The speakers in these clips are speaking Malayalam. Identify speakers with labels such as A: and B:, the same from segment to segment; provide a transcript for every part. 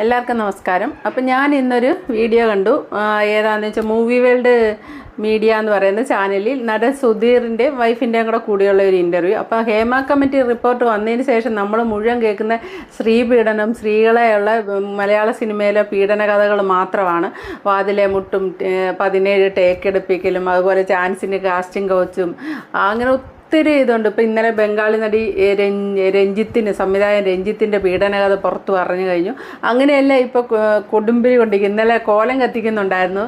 A: എല്ലാവർക്കും നമസ്കാരം. അപ്പം ഞാൻ ഇന്നൊരു വീഡിയോ കണ്ടു. ഏതാണെന്ന് വെച്ചാൽ മൂവി വേൾഡ് മീഡിയ എന്ന് പറയുന്ന ചാനലിൽ നടൻ സുധീറിന്റെ വൈഫിന്റെയും കൂടെ കൂടിയുള്ള ഒരു ഇന്റർവ്യൂ അപ്പോൾ ഹേമ കമ്മിറ്റി റിപ്പോർട്ട് വന്നതിന് ശേഷം നമ്മൾ മുഴുവൻ കേൾക്കുന്ന സ്ത്രീ പീഡനം സ്ത്രീകളെയുള്ള മലയാള സിനിമയിലെ പീഡന കഥകൾ മാത്രമാണ്. വാതിലെ മുട്ടും പതിനേഴ് ടേക്കെടുപ്പിക്കലും അതുപോലെ ചാൻസിന്റെ കാസ്റ്റിംഗ് കോച്ചും അങ്ങനെ ഒത്തിരി ഇതുണ്ട്. ഇപ്പം ഇന്നലെ ബംഗാളി നടി രഞ്ജിത്തിന് സംവിധായകൻ രഞ്ജിത്തിന്റെ പീഡനകഥ പുറത്ത് പറഞ്ഞു കഴിഞ്ഞു. അങ്ങനെയല്ല ഇപ്പോൾ കൊടുമ്പിരി കൊണ്ടിരിക്കും ഇന്നലെ കോലം കത്തിക്കുന്നുണ്ടായിരുന്നു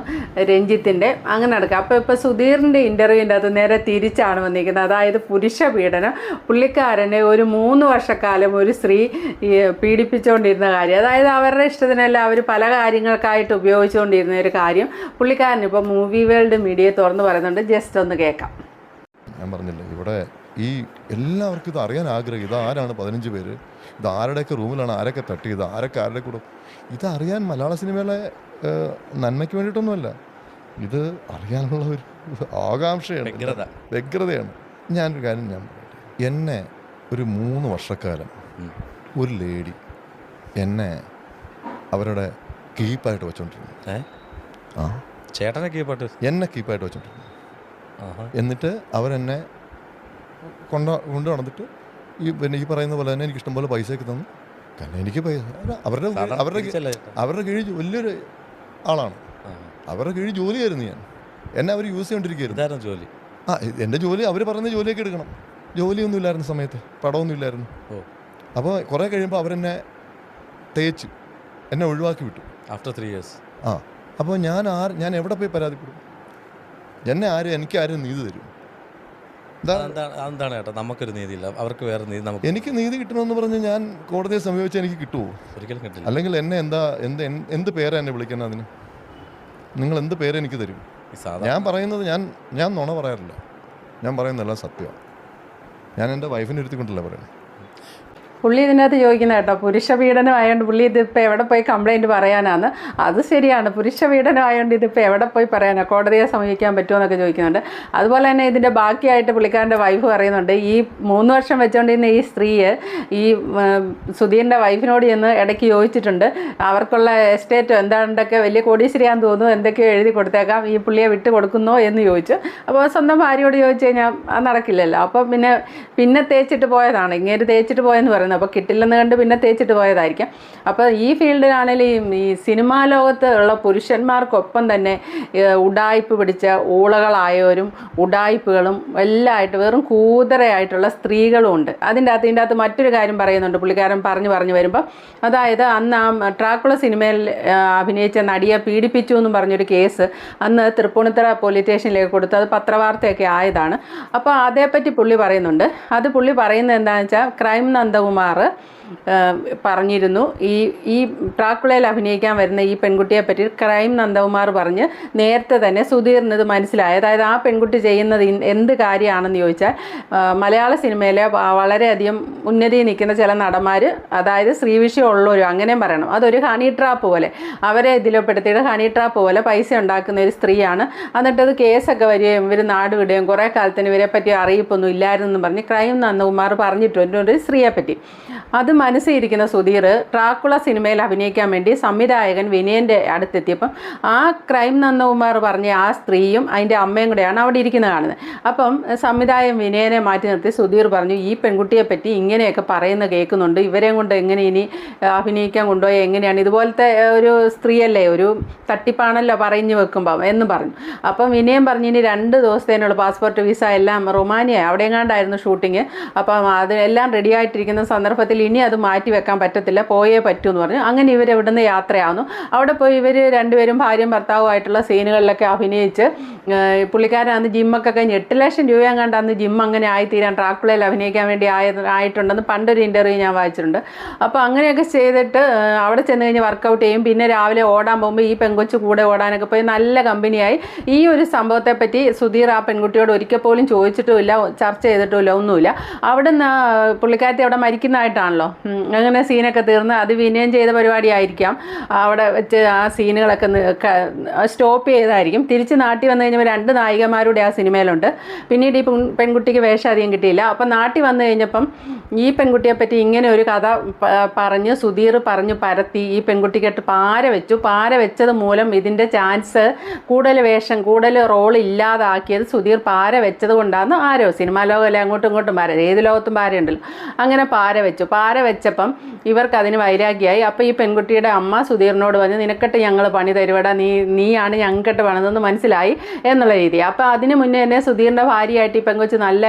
A: രഞ്ജിത്തിന്റെ അങ്ങനെ നടക്കുക അപ്പോൾ ഇപ്പോൾ സുധീറിന്റെ ഇന്റർവ്യൂവിന്റെ അത് നേരെ തിരിച്ചാണ് വന്നിരിക്കുന്നത്. അതായത് പുരുഷ പീഡനം. പുള്ളിക്കാരനെ ഒരു മൂന്ന് വർഷക്കാലം ഒരു സ്ത്രീ പീഡിപ്പിച്ചുകൊണ്ടിരുന്ന കാര്യം. അതായത് അവരുടെ ഇഷ്ടത്തിനല്ല അവർ പല കാര്യങ്ങൾക്കായിട്ട് ഉപയോഗിച്ചുകൊണ്ടിരുന്ന ഒരു കാര്യം. പുള്ളിക്കാരൻ ഇപ്പോൾ മൂവി വേൾഡ് മീഡിയ തുറന്ന് പറയുന്നുണ്ട്. ജസ്റ്റ് ഒന്ന് കേൾക്കാം.
B: ഞാൻ പറഞ്ഞില്ലേ ഇവിടെ ഈ എല്ലാവർക്കും ഇത് അറിയാൻ ആഗ്രഹം. ഇത് ആരാണ് പതിനഞ്ച് പേര്? ഇത് ആരുടെയൊക്കെ റൂമിലാണ്? ആരൊക്കെ തട്ടിയത് ആരൊക്കെ ആരുടെ കൂടെ? ഇതറിയാൻ മലയാള സിനിമയിലെ നന്മയ്ക്ക് വേണ്ടിയിട്ടൊന്നുമല്ല. ഇത് അറിയാനുള്ള ഒരു ആകാംക്ഷയാണ്.
C: വ്യഗ്രത.
B: വ്യഗ്രതയാണ്. ഞാനൊരു കാര്യം ഞാൻ. എന്നെ ഒരു മൂന്ന് വർഷക്കാലം ഒരു ലേഡി എന്നെ അവരുടെ കീപ്പായിട്ട് വെച്ചോണ്ടിരുന്നു. ആ.
C: ചേട്ടനെ കീപ്പായിട്ട്?
B: എന്നെ കീപ്പായിട്ട് വെച്ചോണ്ടിരുന്നു. എന്നിട്ട് അവരെന്നെ കൊണ്ട കൊണ്ട് നടന്നിട്ട് ഈ പിന്നെ ഈ പറയുന്ന പോലെ തന്നെ എനിക്ക് ഇഷ്ടംപോലെ പൈസയൊക്കെ തന്നു. കാരണം എനിക്ക് പൈസ അവരുടെ അവരുടെ അവരുടെ കീഴിൽ വലിയൊരു ആളാണ്. അവരുടെ കീഴിൽ ജോലിയായിരുന്നു ഞാൻ. എന്നെ അവർ യൂസ് ചെയ്തുകൊണ്ടിരിക്കുകയായിരുന്നു
C: ഇതായിരുന്നു ജോലി?
B: ആ എന്റെ ജോലി അവർ പറയുന്ന ജോലിയൊക്കെ എടുക്കണം. ജോലിയൊന്നും ഇല്ലായിരുന്ന സമയത്ത് പടമൊന്നും ഇല്ലായിരുന്നു. അപ്പോൾ കുറേ കഴിയുമ്പോൾ അവരെന്നെ തേച്ച് എന്നെ ഒഴിവാക്കി വിട്ടു.
C: ആഫ്റ്റർ ത്രീ ഇയേഴ്സ്
B: ആ. അപ്പോൾ ഞാൻ ആർ ഞാൻ എവിടെ പോയി പരാതിപ്പെടും? എന്നെ ആരും എനിക്ക് ആരും നീതി തരും?
C: ചേട്ടാ നമുക്കൊരു നീതിയില്ല. അവർക്ക് വേറെ നീതി നമുക്ക്
B: എനിക്ക് നീതി കിട്ടണമെന്ന് പറഞ്ഞ് ഞാൻ കോടതിയെ സമീപിച്ചാൽ എനിക്ക് കിട്ടുമോ
C: ഒരിക്കലും കിട്ടില്ല.
B: അല്ലെങ്കിൽ എന്നെ എന്താ എന്ത് എന്ത് പേരാ എന്നെ വിളിക്കുന്നത് അതിന്? നിങ്ങൾ എന്ത് പേര് എനിക്ക് തരും? ഞാൻ പറയുന്നത് ഞാൻ ഞാൻ നുണ പറയാറില്ല. ഞാൻ പറയുന്നതെല്ലാം സത്യമാണ്. ഞാൻ എന്റെ വൈഫിനെ ഇരുത്തിക്കൊണ്ടല്ല പറയുന്നത്
A: പുള്ളി ഇതിനകത്ത് ചോദിക്കുന്ന കേട്ടോ പുരുഷ പീഡനം ആയതുകൊണ്ട് പുള്ളി ഇതിപ്പോൾ എവിടെ പോയി കംപ്ലയിന്റ് പറയാനാണ് അത് ശരിയാണ് പുരുഷ പീഡനം ആയതുകൊണ്ട് ഇതിപ്പോൾ എവിടെ പോയി പറയാനാണ് കോടതിയെ സമീപിക്കാൻ പറ്റുമോ? എന്നൊക്കെ ചോദിക്കുന്നുണ്ട്. അതുപോലെ തന്നെ ഇതിന്റെ ബാക്കിയായിട്ട് പുള്ളിക്കാരന്റെ വൈഫ് പറയുന്നുണ്ട് ഈ മൂന്ന് വർഷം വെച്ചുകൊണ്ടിരുന്ന ഈ സ്ത്രീയെ ഈ സുധീറിന്റെ വൈഫിനോട് ചെന്ന് ഇടയ്ക്ക് ചോദിച്ചിട്ടുണ്ട് അവർക്കുള്ള എസ്റ്റേറ്റോ എന്താണ്ടൊക്കെ വലിയ കോടീശ്വരിയാന്ന് തോന്നുന്നു എന്തൊക്കെയോ എഴുതി കൊടുത്തേക്കാം ഈ പുള്ളിയെ വിട്ടു കൊടുക്കുന്നോ എന്ന് ചോദിച്ചു. അപ്പോൾ സ്വന്തം ഭാര്യയോട് ചോദിച്ചു കഴിഞ്ഞാൽ നടക്കില്ലല്ലോ. അപ്പോൾ പിന്നെ പിന്നെ തേച്ചിട്ട് പോയതാണ് ഇങ്ങനെ തേച്ചിട്ട് പോയെന്ന് പറയുന്നത് അപ്പോൾ കിട്ടില്ലെന്ന് കണ്ട് പിന്നെ തേച്ചിട്ട് പോയതായിരിക്കാം. അപ്പോൾ ഈ ഫീൽഡിലാണെങ്കിലും ഈ സിനിമാ ലോകത്ത് ഉള്ള പുരുഷന്മാർക്കൊപ്പം തന്നെ ഉടായ്പ് പിടിച്ച ഊളകളായവരും ഉഡായിപ്പുകളും എല്ലായിട്ട് വെറും കൂതറയായിട്ടുള്ള സ്ത്രീകളും ഉണ്ട്. അതിന്റെ അകത്ത് ഇതിന്റെ അകത്ത് മറ്റൊരു കാര്യം പറയുന്നുണ്ട്. പുള്ളിക്കാരൻ പറഞ്ഞു പറഞ്ഞു വരുമ്പോൾ അതായത് അന്ന് ആ ട്രാക്കുള സിനിമയിൽ അഭിനയിച്ച നടിയെ പീഡിപ്പിച്ചു എന്നും പറഞ്ഞൊരു കേസ് അന്ന് തൃപ്പൂണിത്തറ പോലീസ് സ്റ്റേഷനിലേക്ക് കൊടുത്ത്. അത് പത്രവാർത്തയൊക്കെ ആയതാണ്. അപ്പോൾ അതേപ്പറ്റി പുള്ളി പറയുന്നുണ്ട്. അത് പുള്ളി പറയുന്നത് എന്താണെന്ന് വെച്ചാൽ ക്രൈം നന്ദകുമാർ ആ, പറഞ്ഞിരുന്നു. ഈ ഈ ട്രാക്കുളയിൽ അഭിനയിക്കാൻ വരുന്ന ഈ പെൺകുട്ടിയെ പറ്റി ക്രൈം നന്ദകുമാർ പറഞ്ഞ് നേരത്തെ തന്നെ സുധീറിന് ഇത് മനസ്സിലായി. അതായത് ആ പെൺകുട്ടി ചെയ്യുന്നത് എന്ത് കാര്യമാണെന്ന് ചോദിച്ചാൽ മലയാള സിനിമയിലെ വളരെയധികം ഉന്നതി നിൽക്കുന്ന ചില നടന്മാർ അതായത് സ്ത്രീവിഷയം ഉള്ളവരും അങ്ങനെയും പറയണം. അതൊരു ഹണി ട്രാപ്പ് പോലെ. അവരെ ഇതിലപ്പെടുത്തിയിട്ട് ഹണി ട്രാപ്പ് പോലെ പൈസ ഉണ്ടാക്കുന്ന ഒരു സ്ത്രീയാണ്. എന്നിട്ടത് കേസൊക്കെ വരികയും ഇവർ നാട് വിടുകയും കുറേ കാലത്തിന് ഇവരെ പറ്റി അറിയിപ്പൊന്നും ഇല്ലായിരുന്നു പറഞ്ഞ് ക്രൈം നന്ദകുമാർ പറഞ്ഞിട്ടുണ്ട് ഒരു സ്ത്രീയെ പറ്റി. അത് മനസ്സിലിരിക്കുന്ന സുധീർ ട്രാക്കുള സിനിമയിൽ അഭിനയിക്കാൻ വേണ്ടി സംവിധായകൻ വിനയന്റെ അടുത്തെത്തിയപ്പം ആ ക്രൈം നന്ദകുമാർ പറഞ്ഞ ആ സ്ത്രീയും അതിന്റെ അമ്മയും കൂടെയാണ് അവിടെ ഇരിക്കുന്നത് കാണുന്നത്. അപ്പം സംവിധായകൻ വിനയനെ മാറ്റി നിർത്തി സുധീർ പറഞ്ഞു ഈ പെൺകുട്ടിയെ പറ്റി ഇങ്ങനെയൊക്കെ പറയുന്ന കേൾക്കുന്നുണ്ട്. ഇവരെയും കൊണ്ട് എങ്ങനെ ഇനി അഭിനയിക്കാൻ കൊണ്ടുപോയി? എങ്ങനെയാണ്? ഇതുപോലത്തെ ഒരു സ്ത്രീയല്ലേ? ഒരു തട്ടിപ്പാണല്ലോ പറഞ്ഞു വെക്കുമ്പം എന്ന് പറഞ്ഞു. അപ്പം വിനയം പറഞ്ഞു ഇനി രണ്ട് ദിവസത്തേനുള്ള പാസ്പോർട്ട് വിസ എല്ലാം റൊമാനിയ അവിടെയെങ്ങാണ്ടായിരുന്നു ഷൂട്ടിങ്. അപ്പം അത് എല്ലാം റെഡി ആയിട്ടിരിക്കുന്ന സന്ദർഭത്തിൽ ഇനി അത് മാറ്റി വെക്കാൻ പറ്റത്തില്ല പോയേ പറ്റൂ എന്ന് പറഞ്ഞു. അങ്ങനെ ഇവർ നിന്ന് യാത്രയാവുന്നു. അവിടെ പോയി ഇവർ രണ്ടുപേരും ഭാര്യയും ഭർത്താവുമായിട്ടുള്ള സീനുകളിലൊക്കെ അഭിനയിച്ച് പുള്ളിക്കാരൻ അന്ന് ജിമ്മൊക്കെ എട്ട് ലക്ഷം രൂപയും കണ്ട് അന്ന് ജിം അങ്ങനെ ആയിത്തീരാൻ ട്രാക്കുളയിൽ അഭിനയിക്കാൻ വേണ്ടി ആയ ആയിട്ടുണ്ടെന്ന് പണ്ടൊരു ഇന്റർവ്യൂ ഞാൻ വായിച്ചിട്ടുണ്ട്. അപ്പോൾ അങ്ങനെയൊക്കെ ചെയ്തിട്ട് അവിടെ ചെന്ന് കഴിഞ്ഞ് വർക്കൗട്ട് ചെയ്യും. പിന്നെ രാവിലെ ഓടാൻ പോകുമ്പോൾ ഈ പെങ്കൊച്ച് കൂടെ ഓടാനൊക്കെ പോയി നല്ല കമ്പനിയായി. ഈ ഒരു സംഭവത്തെ പറ്റി സുധീർ ആ പെൺകുട്ടിയോട് ഒരിക്കൽ പോലും ചോദിച്ചിട്ടുമില്ല ചർച്ച ചെയ്തിട്ടുമില്ല ഒന്നുമില്ല. അവിടെ നിന്ന് പുള്ളിക്കാരത്തി അവിടെ മരിക്കുന്നതായിട്ടാണല്ലോ? അങ്ങനെ സീനൊക്കെ തീർന്ന് അത് വിനയം ചെയ്ത പരിപാടിയായിരിക്കാം. അവിടെ വെച്ച് ആ സീനുകളൊക്കെ സ്റ്റോപ്പ് ചെയ്തായിരിക്കും. തിരിച്ച് നാട്ടി വന്നു കഴിഞ്ഞപ്പോൾ രണ്ട് നായികമാരുടെ ആ സിനിമയിലുണ്ട്. പിന്നീട് ഈ പെൺകുട്ടിക്ക് വേഷം അധികം കിട്ടിയില്ല. അപ്പം നാട്ടിൽ വന്നു കഴിഞ്ഞപ്പം ഈ പെൺകുട്ടിയെ പറ്റി ഇങ്ങനെ ഒരു കഥ പറഞ്ഞ് സുധീർ പറഞ്ഞു പരത്തി ഈ പെൺകുട്ടിക്കിട്ട് പാര വെച്ചു. പാര വെച്ചത് മൂലം ഇതിന്റെ ചാൻസ് കൂടുതൽ വേഷം കൂടുതൽ റോൾ ഇല്ലാതാക്കിയത് സുധീർ പാര വെച്ചത് കൊണ്ടാണ്. ആരോ സിനിമാ ലോകമല്ലേ അങ്ങോട്ടും ഇങ്ങോട്ടും പാര ഏത് ലോകത്തും പാരയുണ്ടല്ലോ. അങ്ങനെ പാര വെച്ചു. പാര വെച്ചപ്പം ഇവർക്ക് അതിന് വൈരാഗ്യമായി അപ്പോൾ ഈ പെൺകുട്ടിയുടെ അമ്മ സുധീറിനോട് പറഞ്ഞു നിനക്കെട്ട് ഞങ്ങൾ പണി തരുവടാ നീ നീയാണ് ഞങ്ങൾക്കെട്ട് പണിതെന്ന് മനസ്സിലായി എന്നുള്ള രീതി. അപ്പോൾ അതിന് മുന്നേ തന്നെ സുധീറിന്റെ ഭാര്യയായിട്ട് ഈ പെൺകൊച്ച് നല്ല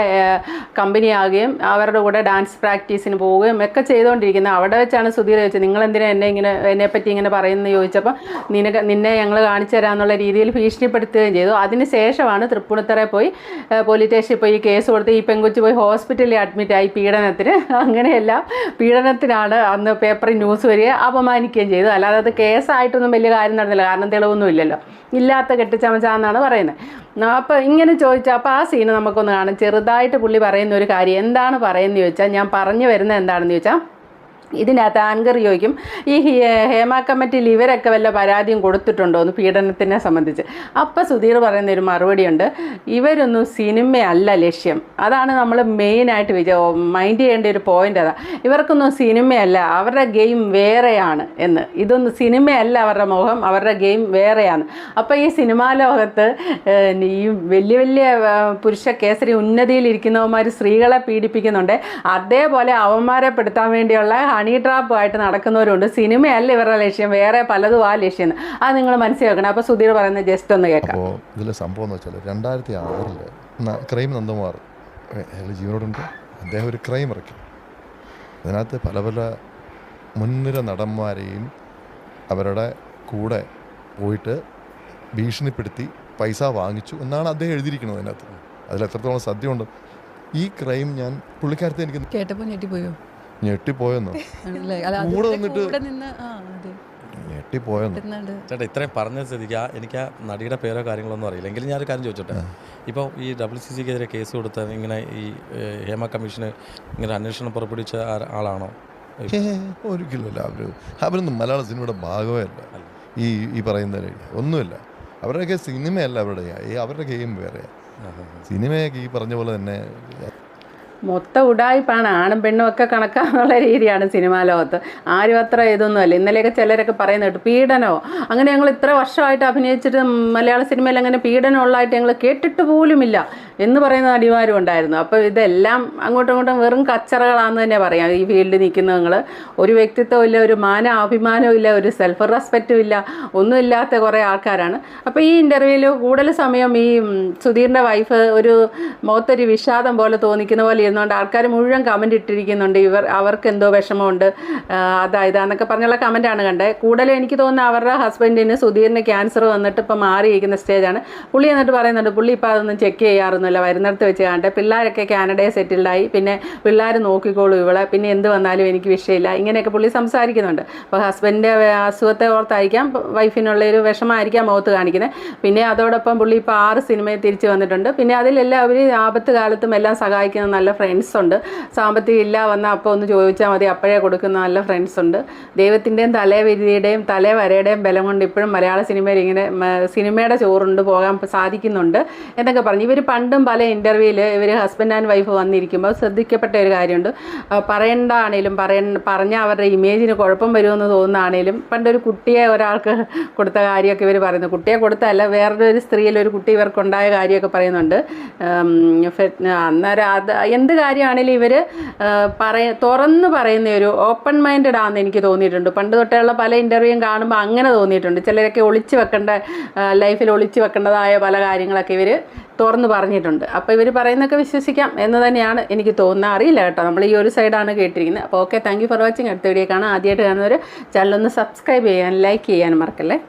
A: കമ്പനിയാകുകയും അവരുടെ കൂടെ ഡാൻസ് പ്രാക്ടീസിന് പോവുകയും ഒക്കെ ചെയ്തുകൊണ്ടിരിക്കുന്നത് അവിടെ വെച്ചാണ് സുധീർ ചോദിച്ചത് നിങ്ങൾ എന്തിനാ എന്നെ ഇങ്ങനെ എന്നെപ്പറ്റി ഇങ്ങനെ പറയുന്നത് ചോദിച്ചപ്പോൾ നിനക്ക് നിന്നെ ഞങ്ങൾ കാണിച്ചു തരാമെന്നുള്ള രീതിയിൽ ഭീഷണിപ്പെടുത്തുകയും ചെയ്തു. അതിന് ശേഷമാണ് തൃപ്പൂണിത്തറ പോയി പോലീസ് സ്റ്റേഷനിൽ പോയി കേസ് കൊടുത്ത് ഈ പെൺകുച്ചി പോയി ഹോസ്പിറ്റലിൽ അഡ്മിറ്റായി പീഡനത്തിന്. അങ്ങനെയല്ല പീഡനത്തിനാണ് അന്ന് പേപ്പറിൽ ന്യൂസ് വരിക അപമാനിക്കുകയും ചെയ്തു അല്ലാതെ അത് കേസായിട്ടൊന്നും വലിയ കാര്യം നടന്നില്ല. കാരണം തെളിവൊന്നും ഇല്ലല്ലോ ഇല്ലാത്ത കെട്ടിച്ചമച്ചാന്നാണ് പറയുന്നത്. അപ്പോൾ ഇങ്ങനെ ചോദിച്ചാൽ അപ്പോൾ ആ സീന് നമുക്കൊന്ന് കാണാം. ചെറുതായിട്ട് പുള്ളി പറയുന്ന ഒരു കാര്യം എന്താണ് പറയുന്നത് ചോദിച്ചാൽ ഞാൻ പറഞ്ഞു വരുന്നത് എന്താണെന്ന് ചോദിച്ചാൽ ഇതിനകത്ത് ആൻകർ ചോദിക്കും ഈ ഹേമ കമ്മിറ്റിയിൽ ഇവരൊക്കെ വല്ല പരാതിയും കൊടുത്തിട്ടുണ്ടോ? എന്ന് പീഡനത്തിനെ സംബന്ധിച്ച്. അപ്പം സുധീർ പറയുന്ന ഒരു മറുപടിയുണ്ട് ഇവരൊന്നും സിനിമയല്ല ലക്ഷ്യം. അതാണ് നമ്മൾ മെയിനായിട്ട് വിചാ മൈൻഡ് ചെയ്യേണ്ട ഒരു പോയിന്റ് അതാ. ഇവർക്കൊന്നും സിനിമയല്ല അവരുടെ ഗെയിം വേറെയാണ് എന്ന്. ഇതൊന്നും സിനിമയല്ല അവരുടെ മോഹം അവരുടെ ഗെയിം വേറെയാണ്. അപ്പോൾ ഈ സിനിമാ ലോകത്ത് ഈ വലിയ വലിയ പുരുഷ കേസരി ഉന്നതിയിലിരിക്കുന്നവന്മാർ സ്ത്രീകളെ പീഡിപ്പിക്കുന്നുണ്ട്. അതേപോലെ അവന്മാരെപ്പെടുത്താൻ വേണ്ടിയുള്ള ഹണി ട്രാപ്പുമായിട്ട് നടക്കുന്നവരുണ്ട്. സിനിമയല്ല ഇവരുടെ ലക്ഷ്യം. വേറെ പലതും ആ ലക്ഷ്യം. അത് നിങ്ങൾ മനസ്സിലാക്കണം. അപ്പോൾ സുധീർ പറയുന്നത് ജസ്റ്റ് ഒന്ന് കേൾക്കാം.
B: ഇതിലെ സംഭവം എന്ന് വെച്ചാൽ രണ്ടായിരത്തി ആറിൽ ക്രൈം നന്ദകുമാർ അയാൾ ജീവനോടുണ്ട്. അദ്ദേഹം ഒരു ക്രൈം ഇറക്കി. അതിനകത്ത് പല പല മുൻനിര നടന്മാരെയും അവരുടെ കൂടെ പോയിട്ട് ഭീഷണിപ്പെടുത്തി പൈസ വാങ്ങിച്ചു എന്നാണ് അദ്ദേഹം എഴുതിയിരിക്കുന്നത് അതിനകത്ത്. അതിൽ എത്രത്തോളം സദ്യ ഉണ്ട് ഈ ക്രൈം ഞാൻ പുള്ളിക്കാരത്തെ എനിക്ക്
D: കേട്ടപ്പോൾ ഞെട്ടിപ്പോയോ?
B: ഞെട്ടിപ്പോയെന്നോ? കൂടെ നിന്നിട്ട് ഞെട്ടിപ്പോയെന്നോ?
C: ചേട്ടാ ഇത്രയും പറഞ്ഞ സ്ഥിതിക്ക് എനിക്ക് ആ നടിയുടെ പേരോ കാര്യങ്ങളൊന്നും അറിയില്ല. എങ്കിലും ഞാനൊരു കാര്യം ചോദിച്ചോട്ടെ? ഇപ്പോൾ ഈ ഡബ്ല്യു സി സിക്കെതിരെ കേസ് കൊടുത്ത ഇങ്ങനെ ഈ ഹേമ കമ്മീഷന് ഇങ്ങനെ അന്വേഷണം പുറപ്പെടുവിച്ച ആളാണോ?
B: ഒരിക്കലുമല്ല അവർ അവരൊന്നും മലയാള സിനിമയുടെ ഭാഗമേ അല്ല. ഈ ഈ പറയുന്ന ഒന്നുമില്ല. അവരുടെയൊക്കെ സിനിമയല്ല അവരുടെ ഈ അവരുടെ ഗെയിം വേറെ സിനിമയൊക്കെ ഈ പറഞ്ഞ പോലെ തന്നെ
A: മൊത്തം ഉടായ്പാണ്. ആണും പെണ്ണും ഒക്കെ കണക്കാന്നുള്ള രീതിയാണ് സിനിമാ ലോകത്ത്. ആരും അത്ര ഇതൊന്നുമല്ല. ഇന്നലെയൊക്കെ ചിലരൊക്കെ പറയുന്ന കേട്ടു പീഡനമോ അങ്ങനെ ഞങ്ങൾ ഇത്ര വർഷമായിട്ട് അഭിനയിച്ചിട്ട് മലയാള സിനിമയിൽ അങ്ങനെ പീഡനം ഉള്ളതായിട്ട് ഞങ്ങൾ കേട്ടിട്ട് പോലുമില്ല എന്ന് പറയുന്ന നടിമാരും ഉണ്ടായിരുന്നു. അപ്പോൾ ഇതെല്ലാം അങ്ങോട്ടും ഇങ്ങോട്ടും വെറും കച്ചറകളാണെന്ന് തന്നെ പറയാം. ഈ ഫീൽഡിൽ നിൽക്കുന്ന നിങ്ങൾ ഒരു വ്യക്തിത്വം ഇല്ല ഒരു മാന അഭിമാനവും ഇല്ല ഒരു സെൽഫ് റെസ്പെക്റ്റും ഇല്ല ഒന്നുമില്ലാത്ത കുറേ ആൾക്കാരാണ്. അപ്പോൾ ഈ ഇന്റർവ്യൂവിൽ കൂടുതൽ സമയം ഈ സുധീറിന്റെ വൈഫ് ഒരു മുഖത്തൊരു വിഷാദം പോലെ തോന്നിക്കുന്ന പോലെ ഇരുന്നുകൊണ്ട് ആൾക്കാർ മുഴുവൻ കമന്റ് ഇട്ടിരിക്കുന്നുണ്ട്. ഇവർ അവർക്ക് എന്തോ വിഷമമുണ്ട്. അതായത് അതാ ഇതാന്നൊക്കെ പറഞ്ഞുള്ള കമന്റാണ് കണ്ടത് കൂടുതലും എനിക്ക് തോന്നുന്നത് അവരുടെ ഹസ്ബൻഡിന് സുധീറിന് ക്യാൻസർ വന്നിട്ട് ഇപ്പം മാറിയിരിക്കുന്ന സ്റ്റേജാണ് പുള്ളി എന്നിട്ട് പറയുന്നുണ്ട് പുള്ളി ഇപ്പോൾ അതൊന്നും ചെക്ക് ചെയ്യാറൊന്നുമില്ല. വരുന്നിടത്ത് വെച്ച് കണ്ടേ പിള്ളേരൊക്കെ കാനഡയെ സെറ്റിൽഡായി പിന്നെ പിള്ളേർ നോക്കിക്കോളൂ ഇവളെ. പിന്നെ എന്ത് വന്നാലും എനിക്ക് വിഷയമില്ല. ഇങ്ങനെയൊക്കെ പുള്ളി സംസാരിക്കുന്നുണ്ട്. അപ്പോൾ ഹസ്ബൻഡിന്റെ അസുഖത്തെ ഓർത്തായിരിക്കാം. വൈഫിനുള്ള ഒരു വിഷമമായിരിക്കാം മുഖത്ത് കാണിക്കുന്നത് പിന്നെ അതോടൊപ്പം പുള്ളി ഇപ്പോൾ ആറ് സിനിമയിൽ തിരിച്ച് വന്നിട്ടുണ്ട്. പിന്നെ അതിലെല്ലാം അവർ ആപത്ത് കാലത്തും എല്ലാം സഹായിക്കുന്ന നല്ല ഫ്രണ്ട്സ് ഉണ്ട്. സാമ്പത്തികം ഇല്ല വന്നാൽ അപ്പോൾ ഒന്ന് ചോദിച്ചാൽ മതി അപ്പോഴേ കൊടുക്കുന്ന നല്ല ഫ്രണ്ട്സ് ഉണ്ട്. ദൈവത്തിന്റെയും തലേവരിയുടെയും തലേവരയുടെയും ബലം കൊണ്ട് ഇപ്പോഴും മലയാള സിനിമയിൽ ഇങ്ങനെ സിനിമയുടെ ചോറുണ്ട് പോകാൻ സാധിക്കുന്നുണ്ട് എന്നൊക്കെ പറഞ്ഞു. ഇവർ പണ്ടും പല ഇന്റർവ്യൂവിൽ ഇവർ ഹസ്ബൻഡ് ആൻഡ് വൈഫ് വന്നിരിക്കുമ്പോൾ ശ്രദ്ധിക്കപ്പെട്ട ഒരു കാര്യമുണ്ട്. പറയേണ്ടതാണേലും പറയ പറഞ്ഞാൽ അവരുടെ ഇമേജിന് കുഴപ്പം വരുമെന്ന് തോന്നുന്നതാണേലും പണ്ടൊരു കുട്ടിയെ ഒരാൾക്ക് കൊടുത്ത കാര്യമൊക്കെ ഇവർ പറയുന്നു. കുട്ടിയെ കൊടുത്തല്ല വേറൊരു സ്ത്രീയിൽ ഒരു കുട്ടി ഇവർക്കുണ്ടായ കാര്യമൊക്കെ പറയുന്നുണ്ട്. അന്നേരം അത് എന്ത് കാര്യമാണേലും ഇവർ പറയ തുറന്ന് പറയുന്ന ഒരു ഓപ്പൺ മൈൻഡഡ് ആണെന്ന് എനിക്ക് തോന്നിയിട്ടുണ്ട്. പണ്ട് തൊട്ടേയുള്ള പല ഇന്റർവ്യൂയും കാണുമ്പോൾ അങ്ങനെ തോന്നിയിട്ടുണ്ട്. ചിലരൊക്കെ ഒളിച്ചു വെക്കേണ്ട ലൈഫിൽ ഒളിച്ചു വെക്കേണ്ടതായ പല കാര്യങ്ങളൊക്കെ ഇവർ തുറന്ന് പറഞ്ഞിട്ടുണ്ട്. അപ്പോൾ ഇവർ പറയുന്നതൊക്കെ വിശ്വസിക്കാം എന്ന് തന്നെയാണ് എനിക്ക് തോന്നുന്നത്. അറിയില്ല കേട്ടോ നമ്മൾ ഈ ഒരു സൈഡാണ് കേട്ടിരിക്കുന്നത്. അപ്പോൾ ഓക്കെ താങ്ക് ഫോർ വാച്ചിങ് അടുത്ത വീഡിയോ കാണാം. ആദ്യമായിട്ട് കാണുന്നവർ ചാനലൊന്ന് സബ്സ്ക്രൈബ് ചെയ്യാൻ ലൈക്ക് ചെയ്യാനും മറക്കല്ലേ?